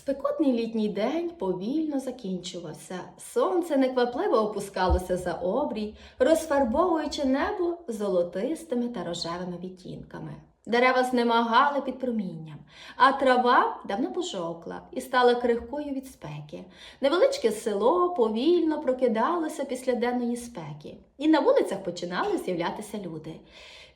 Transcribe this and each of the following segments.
Спекотний літній день повільно закінчувався. Сонце неквапливо опускалося за обрій, розфарбовуючи небо золотистими та рожевими відтінками. Дерева знемагали під промінням, а трава давно пожовкла і стала крихкою від спеки. Невеличке село повільно прокидалося після денної спеки, і на вулицях починали з'являтися люди.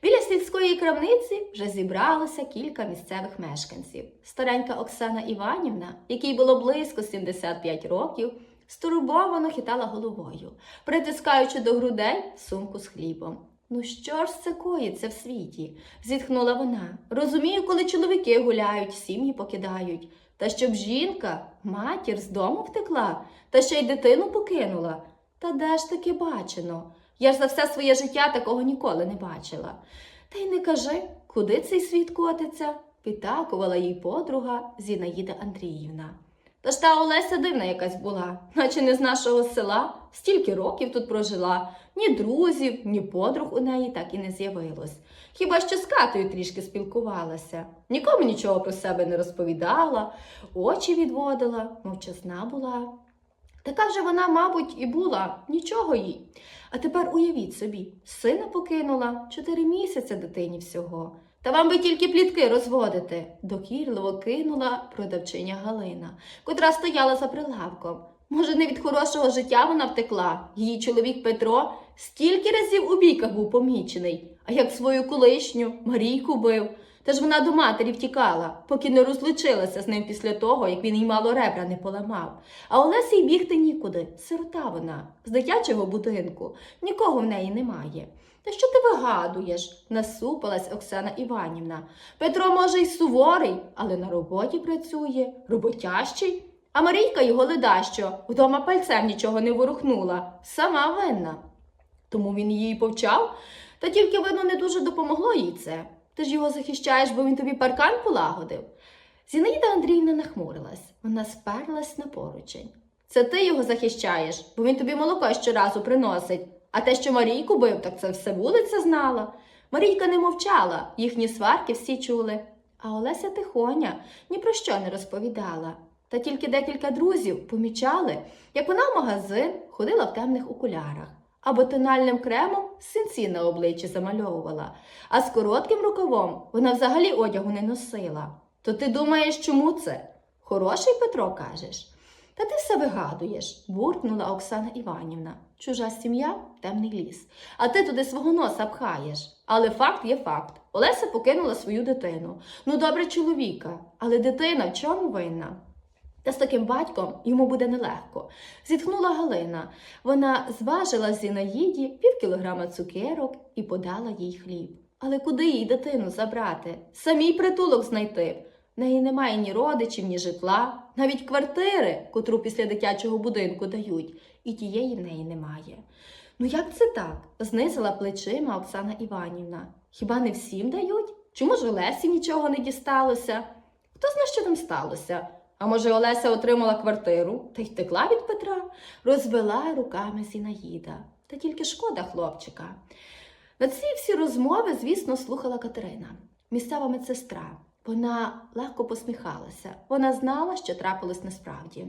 Біля сільської крамниці вже зібралося кілька місцевих мешканців. Старенька Оксана Іванівна, якій було близько 75 років, стурбовано хитала головою, притискаючи до грудей сумку з хлібом. Ну що ж це коїться в світі? зітхнула вона. Розумію, коли чоловіки гуляють, сім'ї покидають. Та щоб жінка, матір з дому втекла, та ще й дитину покинула. Та де ж таки бачено? Я ж за все своє життя такого ніколи не бачила. Та й не кажи, куди цей світ котиться, підтакувала їй подруга Зінаїда Андріївна. Та ж та Олеся дивна якась була, наче не з нашого села, стільки років тут прожила, ні друзів, ні подруг у неї так і не з'явилось. Хіба що з Катою трішки спілкувалася, нікому нічого про себе не розповідала, очі відводила, мовчасна була. Така вже вона, мабуть, і була, нічого їй. А тепер уявіть собі, сина покинула чотири місяці дитині всього. Та вам би тільки плітки розводити, докірливо кинула продавчиня Галина, котра стояла за прилавком. Може, не від хорошого життя вона втекла. Її чоловік Петро стільки разів у бійках був помічений, а як свою колишню Марійку бив. Та ж вона до матері втікала, поки не розлучилася з ним після того, як він їй мало ребра не поламав. А Олесі й бігти нікуди, сирота вона, з дитячого будинку, нікого в неї немає. Та що ти вигадуєш? насупилась Оксана Іванівна. Петро, може, й суворий, але на роботі працює, роботящий. А Марійка його ледащо, вдома пальцем нічого не ворухнула, сама винна. Тому він її повчав, та тільки, видно, не дуже допомогло їй це. Ти ж його захищаєш, бо він тобі паркан полагодив. Зінаїда Андріївна нахмурилась, вона сперлась на поручень. Це ти його захищаєш, бо він тобі молоко щоразу приносить. А те, що Марійку бив, так це все вулиця знала. Марійка не мовчала, їхні сварки всі чули. А Олеся тихоня ні про що не розповідала. Та тільки декілька друзів помічали, як вона в магазин ходила в темних окулярах, або тональним кремом синці на обличчі замальовувала, а з коротким рукавом вона взагалі одягу не носила. То ти думаєш, чому це? Хороший Петро кажеш? Та ти все вигадуєш, буркнула Оксана Іванівна. Чужа сім'я темний ліс. А ти туди свого носа пхаєш. Але факт є факт. Олеся покинула свою дитину. Ну, добре, чоловіка, але дитина в чому винна? Та з таким батьком йому буде нелегко. Зітхнула Галина. Вона зважила Зінаїді пів кілограма цукерок і подала їй хліб. Але куди їй дитину забрати? Самій притулок знайти. В неї немає ні родичів, ні житла, навіть квартири, котру після дитячого будинку дають, і тієї в неї немає. Ну як це так? знизила плечима Оксана Іванівна. Хіба не всім дають? Чому ж Олесі нічого не дісталося? Хто знає, що там сталося? А може, Олеся отримала квартиру та й втекла від Петра, розвела руками Зінаїда. Та тільки шкода хлопчика. На ці всі розмови, звісно, слухала Катерина, місцева медсестра. Вона легко посміхалася. Вона знала, що трапилось насправді.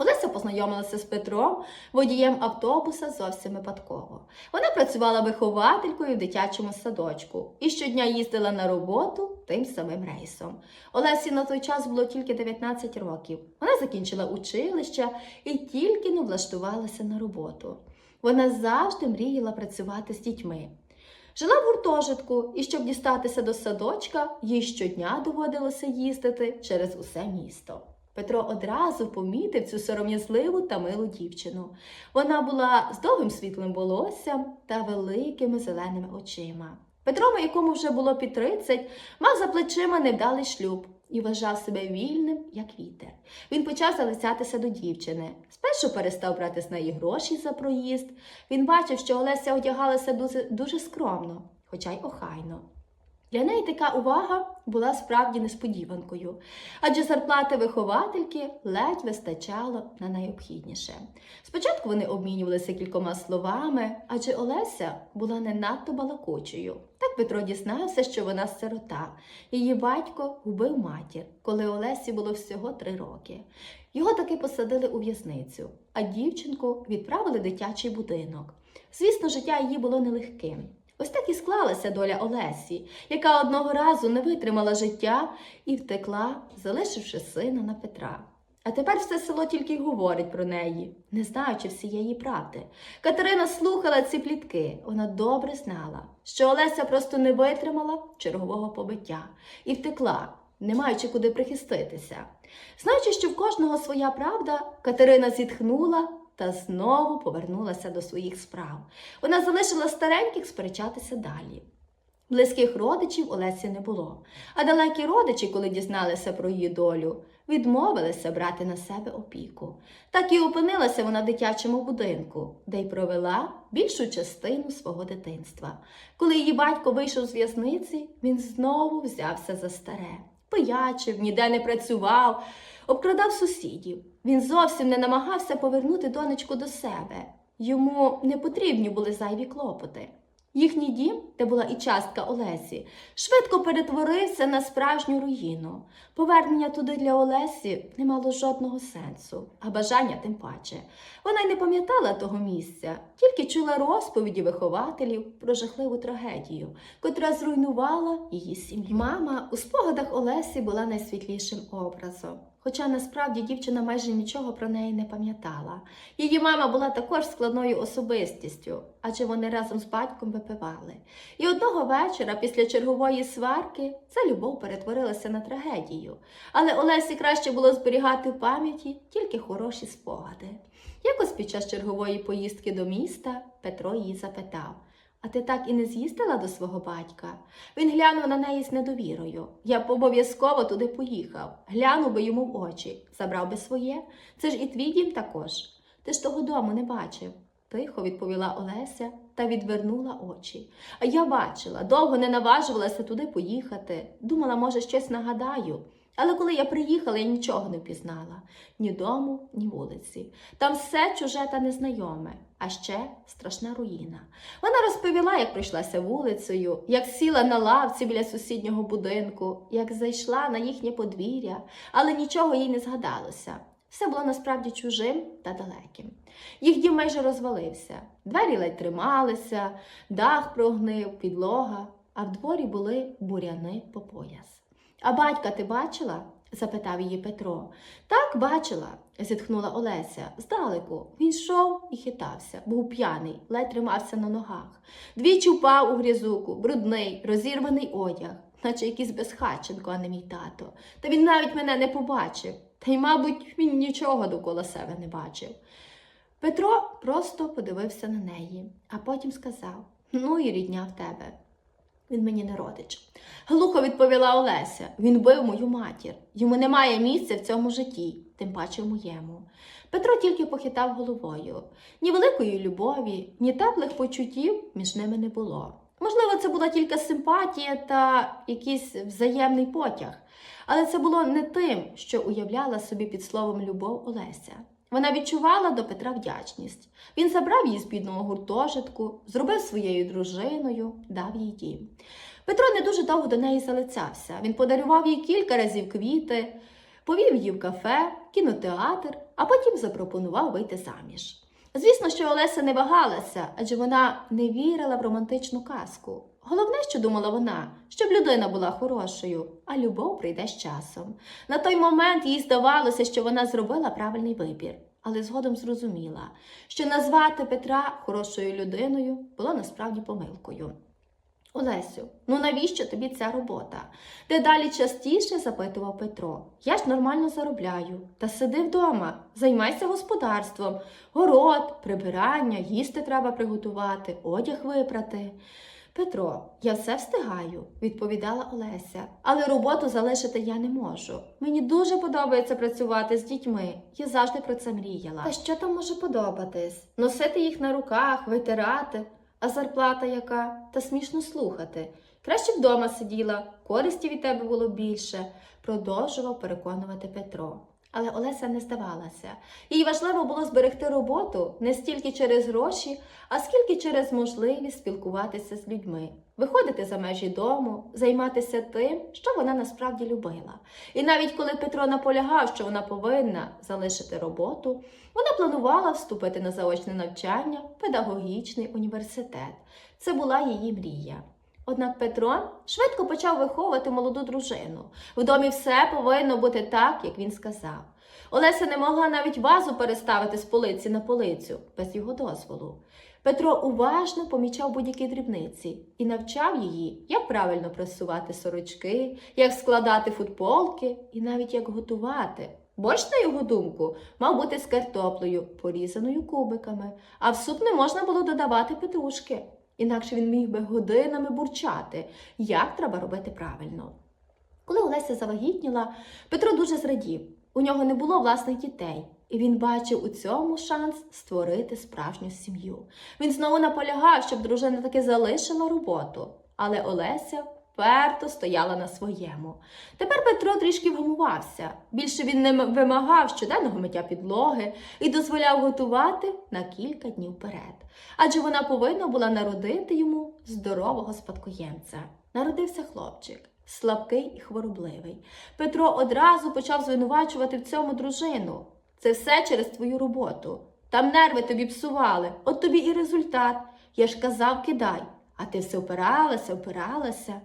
Олеся познайомилася з Петром, водієм автобуса зовсім випадково. Вона працювала вихователькою в дитячому садочку і щодня їздила на роботу тим самим рейсом. Олесі на той час було тільки 19 років. Вона закінчила училище і тільки не влаштувалася на роботу. Вона завжди мріяла працювати з дітьми. Жила в гуртожитку, і щоб дістатися до садочка, їй щодня доводилося їздити через усе місто. Петро одразу помітив цю сором'язливу та милу дівчину. Вона була з довгим світлим волоссям та великими зеленими очима. Петро, якому вже було під 30, мав за плечима невдалий шлюб і вважав себе вільним, як вітер. Він почав залицятися до дівчини. Спершу перестав брати з неї гроші за проїзд. Він бачив, що Олеся одягалася дуже, дуже скромно, хоча й охайно. Для неї така увага була справді несподіванкою, адже зарплати виховательки ледь вистачало на найобхідніше. Спочатку вони обмінювалися кількома словами, адже Олеся була не надто балакучою. Так Петро дізнався, що вона сирота. Її батько вбив матір, коли Олесі було всього три роки. Його таки посадили у в'язницю, а дівчинку відправили в дитячий будинок. Звісно, життя її було нелегким. Ось так і склалася доля Олесі, яка одного разу не витримала життя і втекла, залишивши сина на Петра. А тепер все село тільки й говорить про неї, не знаючи всієї правди. Катерина слухала ці плітки. Вона добре знала, що Олеся просто не витримала чергового побиття і втекла, не маючи куди прихиститися. Знаючи, що в кожного своя правда, Катерина зітхнула та знову повернулася до своїх справ. Вона залишила стареньких сперечатися далі. Близьких родичів Олесі не було, а далекі родичі, коли дізналися про її долю, відмовилися брати на себе опіку. Так і опинилася вона в дитячому будинку, де й провела більшу частину свого дитинства. Коли її батько вийшов з в'язниці, він знову взявся за старе, пиячив, ніде не працював, обкрадав сусідів. Він зовсім не намагався повернути донечку до себе. Йому не потрібні були зайві клопоти. Їхній дім, де була і частка Олесі, швидко перетворився на справжню руїну. Повернення туди для Олесі не мало жодного сенсу, а бажання тим паче. Вона й не пам'ятала того місця, тільки чула розповіді вихователів про жахливу трагедію, котра зруйнувала її сім'ю. Мама у спогадах Олесі була найсвітлішим образом. Хоча насправді дівчина майже нічого про неї не пам'ятала. Її мама була також складною особистістю, адже вони разом з батьком випивали. І одного вечора, після чергової сварки, ця любов перетворилася на трагедію. Але Олесі краще було зберігати в пам'яті тільки хороші спогади. Якось під час чергової поїздки до міста Петро її запитав. А ти так і не з'їздила до свого батька? Він глянув на неї з недовірою. Я б обов'язково туди поїхав, глянув би йому в очі, забрав би своє. Це ж і твій дім також. Ти ж того дому не бачив. Тихо відповіла Олеся та відвернула очі. А я бачила, довго не наважувалася туди поїхати. Думала, може, щось нагадаю. Але коли я приїхала, я нічого не впізнала ні дому, ні вулиці. Там все чуже та незнайоме, а ще страшна руїна. Вона розповіла, як пройшлася вулицею, як сіла на лавці біля сусіднього будинку, як зайшла на їхнє подвір'я, але нічого їй не згадалося. Все було насправді чужим та далеким. Їх дім майже розвалився, двері ледь трималися, дах прогнив, підлога, а в дворі були буряни по пояс. А батька ти бачила? запитав її Петро. Так, бачила, зітхнула Олеся. Здалеку. Він йшов і хитався, був п'яний, ледь тримався на ногах. Двічі впав у грязуку, брудний, розірваний одяг, наче якийсь безхатченко, а не мій тато. Та він навіть мене не побачив. Та й, мабуть, він нічого довкола себе не бачив. Петро просто подивився на неї, а потім сказав: Ну і рідня в тебе. Він мені не родич. Глухо відповіла Олеся. Він бив мою матір. Йому немає місця в цьому житті, тим паче в моєму. Петро тільки похитав головою. Ні великої любові, ні теплих почуттів між ними не було. Можливо, це була тільки симпатія та якийсь взаємний потяг, але це було не тим, що уявляла собі під словом любов Олеся. Вона відчувала до Петра вдячність. Він забрав її з бідного гуртожитку, зробив своєю дружиною, дав їй дім. Петро не дуже довго до неї залицявся. Він подарував їй кілька разів квіти, повів її в кафе, кінотеатр, а потім запропонував вийти заміж. Звісно, що Олеся не вагалася, адже вона не вірила в романтичну казку. Головне, що думала вона, щоб людина була хорошою, а любов прийде з часом. На той момент їй здавалося, що вона зробила правильний вибір, але згодом зрозуміла, що назвати Петра хорошою людиною було насправді помилкою. Олесю, ну навіщо тобі ця робота? Дедалі частіше запитував Петро. Я ж нормально заробляю. Та сиди вдома, займайся господарством, город, прибирання, їсти треба приготувати, одяг випрати. Петро, я все встигаю, відповідала Олеся, але роботу залишити я не можу. Мені дуже подобається працювати з дітьми. Я завжди про це мріяла. Та що там може подобатись? Носити їх на руках, витирати. А зарплата яка? Та смішно слухати. Краще вдома сиділа, користі від тебе було більше, продовжував переконувати Петро. Але Олеся не здавалася. Їй важливо було зберегти роботу не стільки через гроші, а скільки через можливість спілкуватися з людьми, виходити за межі дому, займатися тим, що вона насправді любила. І навіть коли Петро наполягав, що вона повинна залишити роботу, вона планувала вступити на заочне навчання в педагогічний університет. Це була її мрія. Однак Петро швидко почав виховувати молоду дружину. В домі все повинно бути так, як він сказав. Олеся не могла навіть вазу переставити з полиці на полицю без його дозволу. Петро уважно помічав будь-які дрібниці і навчав її, як правильно прасувати сорочки, як складати футболки і навіть як готувати. Борщ, на його думку, мав бути з картоплею, порізаною кубиками, а в суп не можна було додавати петрушки. Інакше він міг би годинами бурчати, як треба робити правильно. Коли Олеся завагітніла, Петро дуже зрадів. У нього не було власних дітей, і він бачив у цьому шанс створити справжню сім'ю. Він знову наполягав, щоб дружина таки залишила роботу, але Олеся вперто стояла на своєму. Тепер Петро трішки вгамувався. Більше він не вимагав щоденного миття підлоги і дозволяв готувати на кілька днів вперед. Адже вона повинна була народити йому здорового спадкоємця. Народився хлопчик. Слабкий і хворобливий. Петро одразу почав звинувачувати в цьому дружину. Це все через твою роботу. Там нерви тобі псували, от тобі і результат. Я ж казав, кидай, а ти все опиралася, опиралася.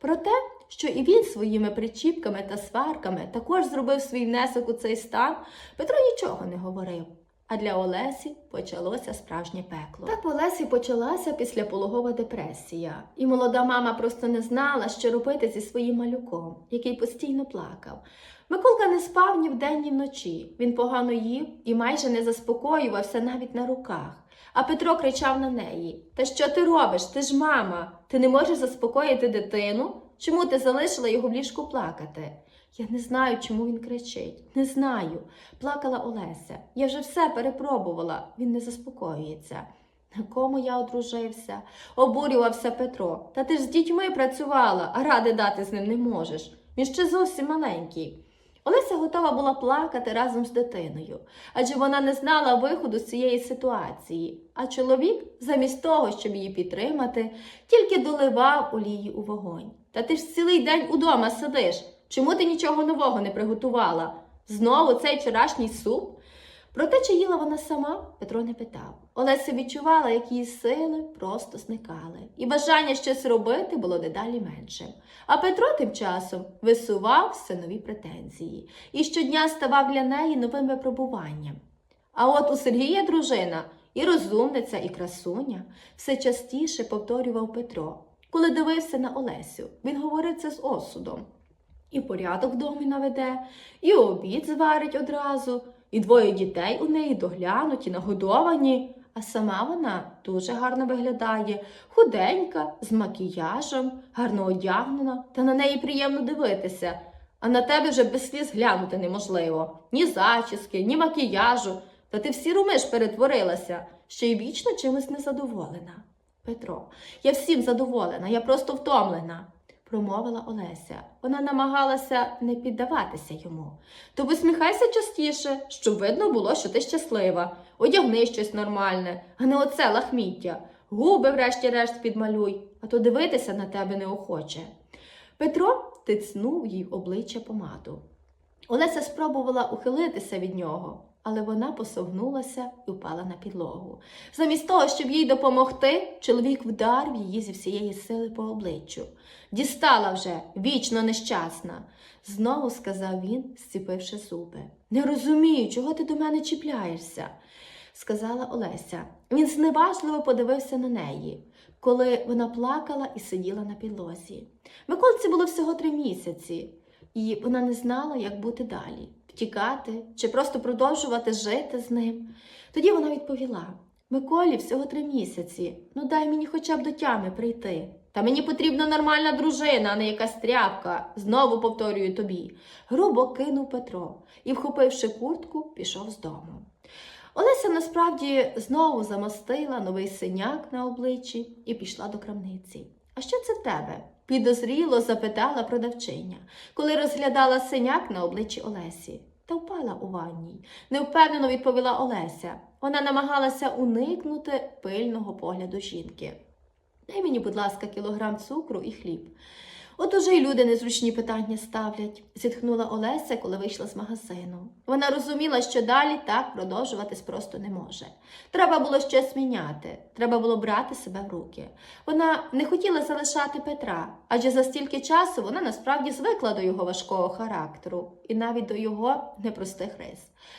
Про те, що і він своїми причіпками та сварками також зробив свій внесок у цей стан, Петро нічого не говорив. А для Олесі почалося справжнє пекло. Так Олесі почалася післяпологова депресія, і молода мама просто не знала, що робити зі своїм малюком, який постійно плакав. Миколка не спав ні вдень, ні вночі. Він погано їв і майже не заспокоювався навіть на руках. А Петро кричав на неї: Та що ти робиш? Ти ж мама, ти не можеш заспокоїти дитину? Чому ти залишила його в ліжку плакати? Я не знаю, чому він кричить. Не знаю. Плакала Олеся. Я вже все перепробувала. Він не заспокоюється. На кому я одружився? Обурювався Петро. Та ти ж з дітьми працювала, а ради дати з ним не можеш. Він ще зовсім маленький. Олеся готова була плакати разом з дитиною, адже вона не знала виходу з цієї ситуації. А чоловік, замість того, щоб її підтримати, тільки доливав олії у вогонь. Та ти ж цілий день удома сидиш. Чому ти нічого нового не приготувала? Знову цей вчорашній суп? Про те, чи їла вона сама, Петро не питав. Олеся відчувала, як її сили просто зникали, і бажання щось робити було дедалі меншим. А Петро тим часом висував все нові претензії і щодня ставав для неї новим випробуванням. А от у Сергія дружина і розумниця, і красуня все частіше повторював Петро. Коли дивився на Олесю, він говорив це з осудом. І порядок в домі наведе, і обід зварить одразу, і двоє дітей у неї доглянуті, нагодовані. А сама вона дуже гарно виглядає, худенька, з макіяжем, гарно одягнена, та на неї приємно дивитися. А на тебе вже без сліз глянути неможливо. Ні зачіски, ні макіяжу. Та ти в сіру миш перетворилася, ще й вічно чимось незадоволена. Петро, я всім задоволена, я просто втомлена, промовила Олеся. Вона намагалася не піддаватися йому. То посміхайся частіше, щоб видно було, що ти щаслива. Одягни щось нормальне, а не оце лахміття. Губи, врешті-решт, підмалюй, а то дивитися на тебе неохоче. Петро тицнув їй обличчя помаду. Олеся спробувала ухилитися від нього, але вона посовнулася і впала на підлогу. Замість того, щоб їй допомогти, чоловік вдарив її зі всієї сили по обличчю. Дістала вже, вічно нещасна, знову сказав він, зціпивши зуби. Не розумію, чого ти до мене чіпляєшся, сказала Олеся. Він зневажливо подивився на неї, коли вона плакала і сиділа на підлозі. Миколці було всього три місяці, і вона не знала, як бути далі втікати чи просто продовжувати жити з ним. Тоді вона відповіла: Миколі всього три місяці. Ну дай мені хоча б до тями прийти. Та мені потрібна нормальна дружина, а не якась тряпка. Знову повторюю тобі. Грубо кинув Петро і, вхопивши куртку, пішов з дому. Олеся насправді знову замостила новий синяк на обличчі і пішла до крамниці. а що це в тебе? підозріло запитала продавчиня, коли розглядала синяк на обличчі Олесі. Та впала у ванній, невпевнено відповіла Олеся. Вона намагалася уникнути пильного погляду жінки. Дай мені, будь ласка, кілограм цукру і хліб. От уже й люди незручні питання ставлять, зітхнула Олеся, коли вийшла з магазину. Вона розуміла, що далі так продовжуватись просто не може. Треба було щось міняти, треба було брати себе в руки. Вона не хотіла залишати Петра, адже за стільки часу вона насправді звикла до його важкого характеру і навіть до його непростих рис.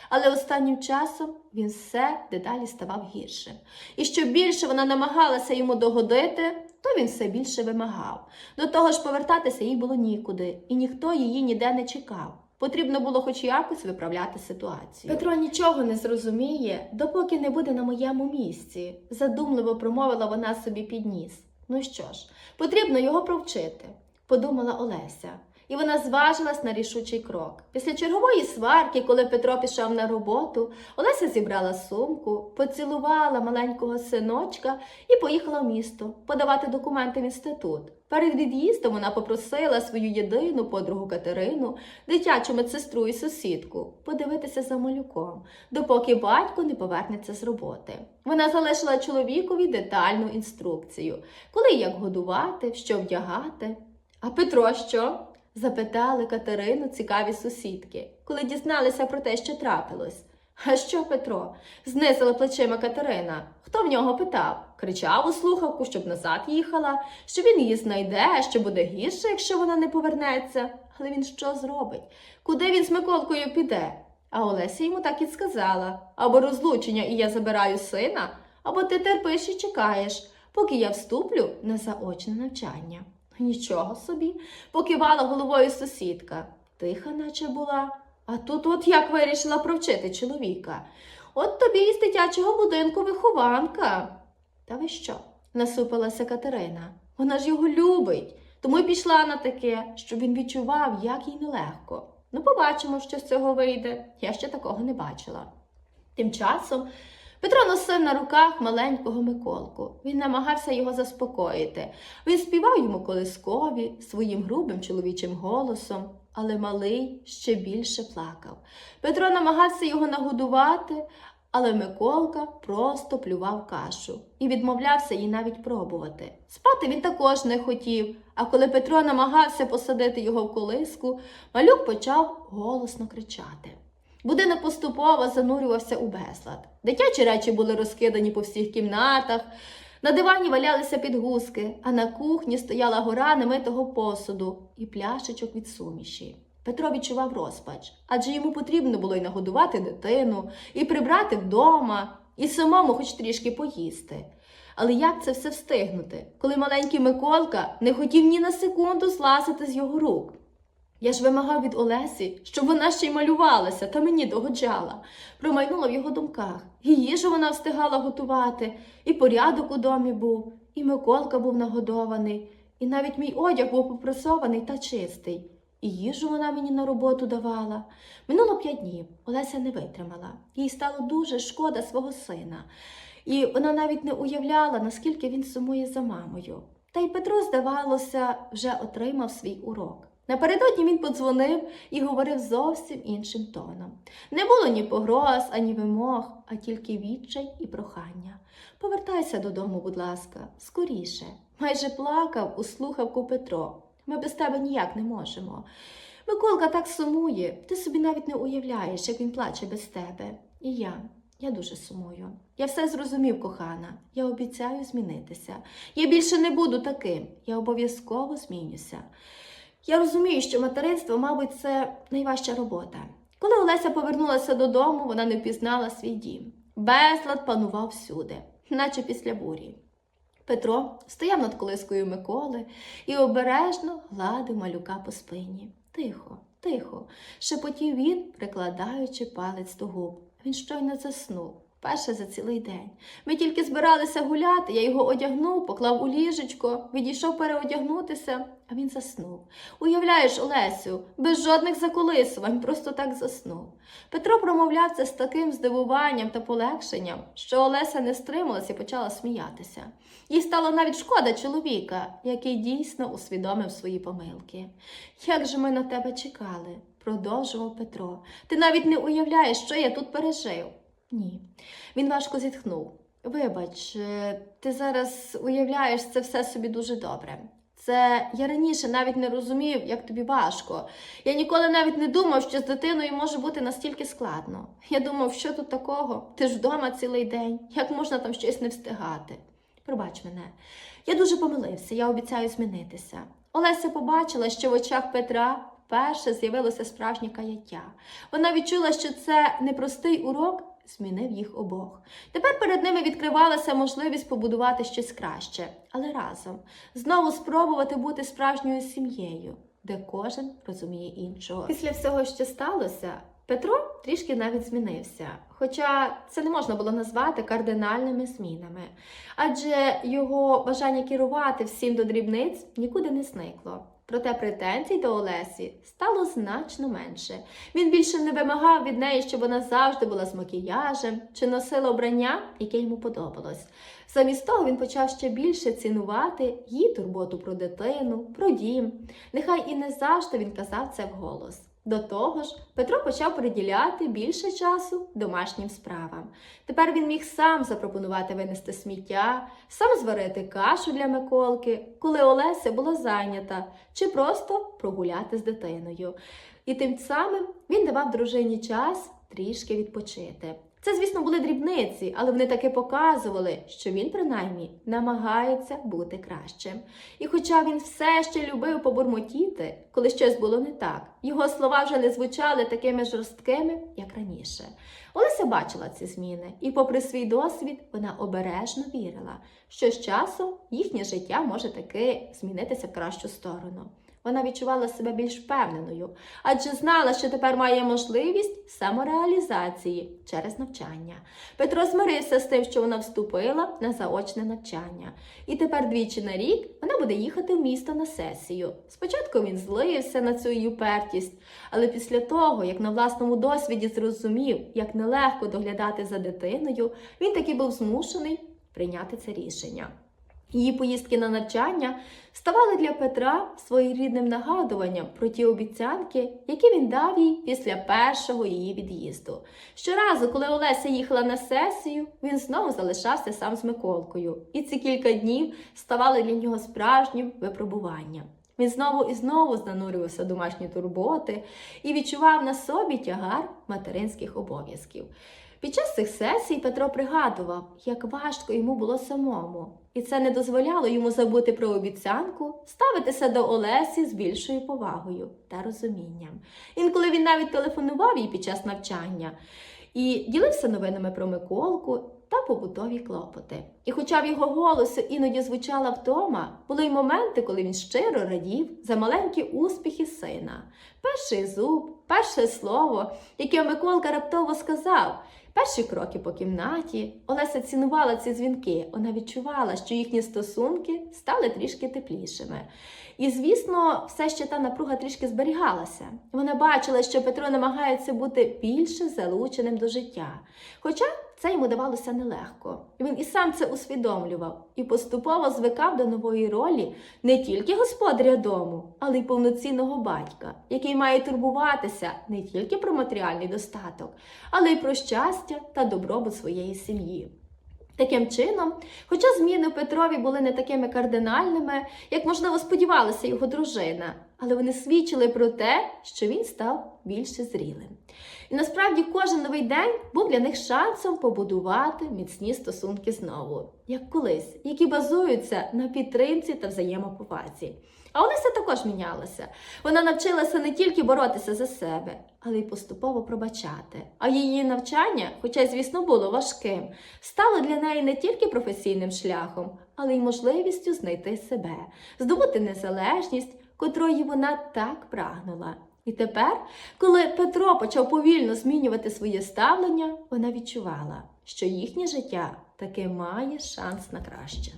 Але останнім часом він все дедалі ставав гіршим. І що більше вона намагалася йому догодити, то він все більше вимагав. До того ж, повертатися їй було нікуди, і ніхто її ніде не чекав. Потрібно було хоч якось виправляти ситуацію. Петро нічого не зрозуміє, допоки не буде на моєму місці, задумливо промовила вона собі під ніс. Ну що ж, потрібно його провчити, подумала Олеся. І вона зважилась на рішучий крок. Після чергової сварки, коли Петро пішов на роботу, Олеся зібрала сумку, поцілувала маленького синочка і поїхала в місто подавати документи в інститут. Перед від'їздом вона попросила свою єдину подругу Катерину, дитячу медсестру і сусідку, подивитися за малюком, допоки батько не повернеться з роботи. Вона залишила чоловікові детальну інструкцію, коли як годувати, що вдягати. А Петро що? Запитали Катерину цікаві сусідки, коли дізналися про те, що трапилось. А що, Петро? знизила плечима Катерина. Хто в нього питав? Кричав у слухавку, щоб назад їхала, що він її знайде, що буде гірше, якщо вона не повернеться. Але він що зробить? Куди він з Миколкою піде? А Олеся йому так і сказала або розлучення, і я забираю сина, або ти терпиш і чекаєш, поки я вступлю на заочне навчання. Нічого собі, покивала головою сусідка. Тиха, наче була. А тут от як вирішила провчити чоловіка. От тобі із дитячого будинку вихованка. Та ви що? насупилася Катерина. Вона ж його любить, тому й пішла на таке, щоб він відчував, як їй нелегко. Ну, побачимо, що з цього вийде. Я ще такого не бачила. Тим часом Петро носив на руках маленького Миколку. Він намагався його заспокоїти. Він співав йому колискові своїм грубим чоловічим голосом, але малий ще більше плакав. Петро намагався його нагодувати, але Миколка просто плював кашу і відмовлявся їй навіть пробувати. Спати він також не хотів, а коли Петро намагався посадити його в колиску, малюк почав голосно кричати. Будинок поступово занурювався у безлад. Дитячі речі були розкидані по всіх кімнатах, на дивані валялися підгузки, а на кухні стояла гора немитого посуду і пляшечок від суміші. Петро відчував розпач, адже йому потрібно було й нагодувати дитину, і прибрати вдома, і самому хоч трішки поїсти. Але як це все встигнути, коли маленький Миколка не хотів ні на секунду злазити з його рук? Я ж вимагав від Олесі, щоб вона ще й малювалася та мені догоджала. Промайнула в його думках. І їжу вона встигала готувати, і порядок у домі був, і Миколка був нагодований, і навіть мій одяг був попресований та чистий. І їжу вона мені на роботу давала. Минуло п'ять днів. Олеся не витримала. Їй стало дуже шкода свого сина. І вона навіть не уявляла, наскільки він сумує за мамою. Та й Петро, здавалося, вже отримав свій урок. Напередодні він подзвонив і говорив зовсім іншим тоном. Не було ні погроз, ані вимог, а тільки відчай і прохання. Повертайся додому, будь ласка, скоріше. Майже плакав у слухавку Петро. Ми без тебе ніяк не можемо. Миколка так сумує, ти собі навіть не уявляєш, як він плаче без тебе. І я. Я дуже сумую. Я все зрозумів, кохана. Я обіцяю змінитися. Я більше не буду таким. Я обов'язково змінюся. Я розумію, що материнство, мабуть, це найважча робота. Коли Олеся повернулася додому, вона не впізнала свій дім. Безлад панував всюди, наче після бурі. Петро стояв над колискою Миколи і обережно гладив малюка по спині. Тихо, тихо, шепотів він, прикладаючи палець до губ. Він щойно заснув. Перше за цілий день. Ми тільки збиралися гуляти, я його одягнув, поклав у ліжечко, відійшов переодягнутися, а він заснув. Уявляєш, Олесю, без жодних заколисувань, просто так заснув. Петро промовляв це з таким здивуванням та полегшенням, що Олеся не стрималася і почала сміятися. Їй стало навіть шкода чоловіка, який дійсно усвідомив свої помилки. Як же ми на тебе чекали? продовжував Петро. Ти навіть не уявляєш, що я тут пережив. Ні. Він важко зітхнув. Вибач, е, ти зараз уявляєш це все собі дуже добре. Це я раніше навіть не розумів, як тобі важко. Я ніколи навіть не думав, що з дитиною може бути настільки складно. Я думав, що тут такого? Ти ж вдома цілий день, як можна там щось не встигати? Пробач мене, я дуже помилився, я обіцяю змінитися. Олеся побачила, що в очах Петра вперше з'явилося справжнє каяття. Вона відчула, що це непростий урок змінив їх обох. Тепер перед ними відкривалася можливість побудувати щось краще, але разом знову спробувати бути справжньою сім'єю, де кожен розуміє іншого. Після всього, що сталося, Петро трішки навіть змінився, хоча це не можна було назвати кардинальними змінами, адже його бажання керувати всім до дрібниць нікуди не зникло. Проте претензій до Олесі стало значно менше. Він більше не вимагав від неї, щоб вона завжди була з макіяжем чи носила обрання, яке йому подобалось. Замість того він почав ще більше цінувати її турботу про дитину, про дім. Нехай і не завжди він казав це вголос. До того ж, Петро почав приділяти більше часу домашнім справам. Тепер він міг сам запропонувати винести сміття, сам зварити кашу для Миколки, коли Олеся була зайнята, чи просто прогуляти з дитиною. І тим самим він давав дружині час трішки відпочити. Це, звісно, були дрібниці, але вони таки показували, що він, принаймні, намагається бути кращим. І хоча він все ще любив побурмотіти, коли щось було не так, його слова вже не звучали такими жорсткими, як раніше. Олеся бачила ці зміни, і, попри свій досвід, вона обережно вірила, що з часом їхнє життя може таки змінитися в кращу сторону. Вона відчувала себе більш впевненою, адже знала, що тепер має можливість самореалізації через навчання. Петро змирився з тим, що вона вступила на заочне навчання, і тепер двічі на рік вона буде їхати в місто на сесію. Спочатку він злився на цю її упертість, але після того, як на власному досвіді зрозумів, як нелегко доглядати за дитиною, він таки був змушений прийняти це рішення. Її поїздки на навчання ставали для Петра своєрідним нагадуванням про ті обіцянки, які він дав їй після першого її від'їзду. Щоразу, коли Олеся їхала на сесію, він знову залишався сам з Миколкою, і ці кілька днів ставали для нього справжнім випробуванням. Він знову і знову занурювався домашні турботи і відчував на собі тягар материнських обов'язків. Під час цих сесій Петро пригадував, як важко йому було самому, і це не дозволяло йому забути про обіцянку, ставитися до Олесі з більшою повагою та розумінням. Інколи він навіть телефонував їй під час навчання і ділився новинами про Миколку та побутові клопоти. І хоча в його голосу іноді звучала втома, були й моменти, коли він щиро радів за маленькі успіхи сина. Перший зуб, перше слово, яке Миколка раптово сказав. Перші кроки по кімнаті Олеся цінувала ці дзвінки. Вона відчувала, що їхні стосунки стали трішки теплішими. І, звісно, все ще та напруга трішки зберігалася. Вона бачила, що Петро намагається бути більше залученим до життя. Хоча це йому давалося нелегко. Він і сам це усвідомлював і поступово звикав до нової ролі не тільки господаря дому, але й повноцінного батька, який має турбуватися не тільки про матеріальний достаток, але й про щастя та добробут своєї сім'ї. Таким чином, хоча зміни в Петрові були не такими кардинальними, як можливо сподівалася його дружина, але вони свідчили про те, що він став більше зрілим. І насправді кожен новий день був для них шансом побудувати міцні стосунки знову, як колись, які базуються на підтримці та взаємоповазі. А Олеся також мінялася. Вона навчилася не тільки боротися за себе, але й поступово пробачати. А її навчання, хоча, звісно, було важким, стало для неї не тільки професійним шляхом, але й можливістю знайти себе, здобути незалежність, котрої вона так прагнула. І тепер, коли Петро почав повільно змінювати своє ставлення, вона відчувала, що їхнє життя таки має шанс на краще.